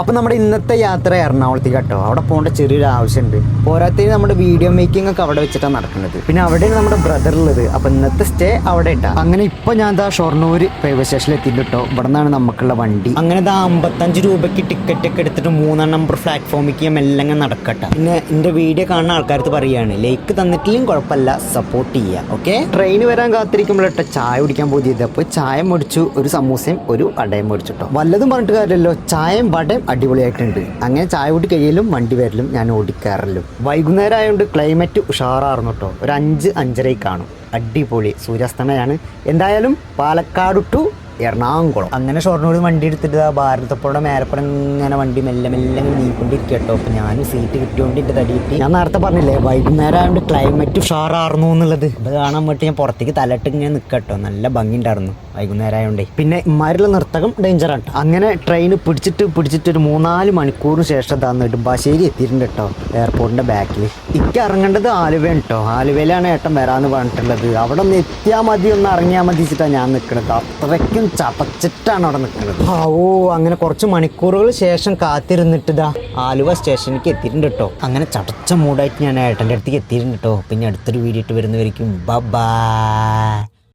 അപ്പൊ നമ്മുടെ ഇന്നത്തെ യാത്ര എറണാകുളത്തേക്ക് കേട്ടോ. അവിടെ പോകേണ്ട ചെറിയൊരു ആവശ്യമുണ്ട് പോരാത്തതിന് നമ്മുടെ വീഡിയോ മേക്കിംഗ് ഒക്കെ അവിടെ വെച്ചിട്ടാണ് നടക്കുന്നത്. പിന്നെ അവിടെയാണ് നമ്മുടെ ബ്രദർ ഉള്ളത്. അപ്പോൾ ഇന്നത്തെ സ്റ്റേ അവിടെ ഇട്ടാ. അങ്ങനെ ഇപ്പോൾ ഞാൻ ദാ ഷൊർണൂർ റെയിൽവേ സ്റ്റേഷനിൽ എത്തിയിട്ട് ഇവിടെ നിന്നാണ് നമുക്കുള്ള വണ്ടി. അങ്ങനെ ദാ അമ്പത്തഞ്ച് രൂപയ്ക്ക് ടിക്കറ്റ് ഒക്കെ എടുത്തിട്ട് മൂന്നാം നമ്പർ പ്ലാറ്റ്ഫോമിലേക്ക് ഞാൻ അങ്ങ് നടക്കട്ടെ. പിന്നെ എന്റെ വീഡിയോ കാണുന്ന ആൾക്കാർക്ക് പറയുകയാണ് ലൈക്ക് തന്നിട്ടില്ലെങ്കിൽ കുഴപ്പമില്ല. സപ്പോർട്ട് ചെയ്യുക ഓക്കെ ട്രെയിൻ വരാൻ കാത്തിരിക്കുമ്പോഴട്ടെ ചായ കുടിക്കാൻ പോയി അപ്പോൾ ചായ മേടിച്ചു ഒരു സമൂസയും ഒരു അടയും മുടിച്ചിട്ടോ വല്ലതും പറഞ്ഞിട്ട് കാര്യമല്ലോ ചായയും വടയും അടിപൊളിയായിട്ടുണ്ട്. അങ്ങനെ ചായ കൂട്ടി കഴിയലും വണ്ടി വരലും ഞാൻ ഓടിക്കാറലും. വൈകുന്നേരം ആയതുകൊണ്ട് ക്ലൈമറ്റ് ഉഷാറായിരുന്നു കേട്ടോ ഒരു അഞ്ച് അഞ്ചരയ്ക്ക് കാണും. അടിപൊളി സൂര്യാസ്തമയാണ്. എന്തായാലും പാലക്കാട് ടു എറണാകുളം. അങ്ങനെ ഷൊർണൂർ വണ്ടി എടുത്തിട്ട് ആ ഭാരതപ്പുഴയുടെ മേലപ്പുറം ഇങ്ങനെ വണ്ടി മെല്ലെ മെല്ലെ നീക്കൊണ്ടിരിക്കുക കേട്ടോ അപ്പൊ ഞാനും സീറ്റ് കിട്ടിയോണ്ടിട്ട് തടിയിട്ട് ഞാൻ നേരത്തെ പറഞ്ഞില്ലേ വൈകുന്നേരം ആയതുകൊണ്ട് ക്ലൈമറ്റ് ഉഷാറായിരുന്നു എന്നുള്ളത്. അത് കാണാൻ വേണ്ടി ഞാൻ പുറത്തേക്ക് തലട്ട് ഇങ്ങനെ നിൽക്കട്ടോ നല്ല ഭംഗി ഉണ്ടായിരുന്നു വൈകുന്നേരം ആയതുകൊണ്ടേ പിന്നെ ഇമാരിലെ നർത്തകം ഡേഞ്ചർ ആണ്. അങ്ങനെ ട്രെയിൻ പിടിച്ചിട്ട് പിടിച്ചിട്ട് ഒരു മൂന്നാൽ മണിക്കൂറിന് ശേഷം താന്ന് നെടുമ്പാശ്ശേരി എത്തിയിട്ടുണ്ട് കേട്ടോ എയർപോർട്ടിന്റെ ബാക്കിൽ ഇക്ക് ഇറങ്ങേണ്ടത് ആലുവയാണ് കേട്ടോ. ആലുവയിലാണ് ഏട്ടൻ വരാന്ന് പറഞ്ഞിട്ടുള്ളത്. അവിടെ ഒന്ന് എത്തിയാൽ മതി ഒന്ന് ഇറങ്ങിയാൽ മതി വെച്ചിട്ടാണ് ഞാൻ നിൽക്കുന്നത് അത്രയ്ക്കും ചതച്ചിട്ടാണ് അവിടെ നിൽക്കുന്നത്. ഓ അങ്ങനെ കുറച്ച് മണിക്കൂറുകൾ ശേഷം കാത്തിരുന്നിട്ടിതാ. ആലുവ സ്റ്റേഷനിലേക്ക് എത്തിയിട്ടുണ്ട് കേട്ടോ അങ്ങനെ ചടച്ച മൂടായിട്ട് ഞാൻ ഏട്ടന്റെ അടുത്തേക്ക് എത്തിയിട്ടുണ്ട് കേട്ടോ പിന്നെ അടുത്തൊരു വീഡിയോ ഇട്ട് വരുന്നവരിക്കും ബൈ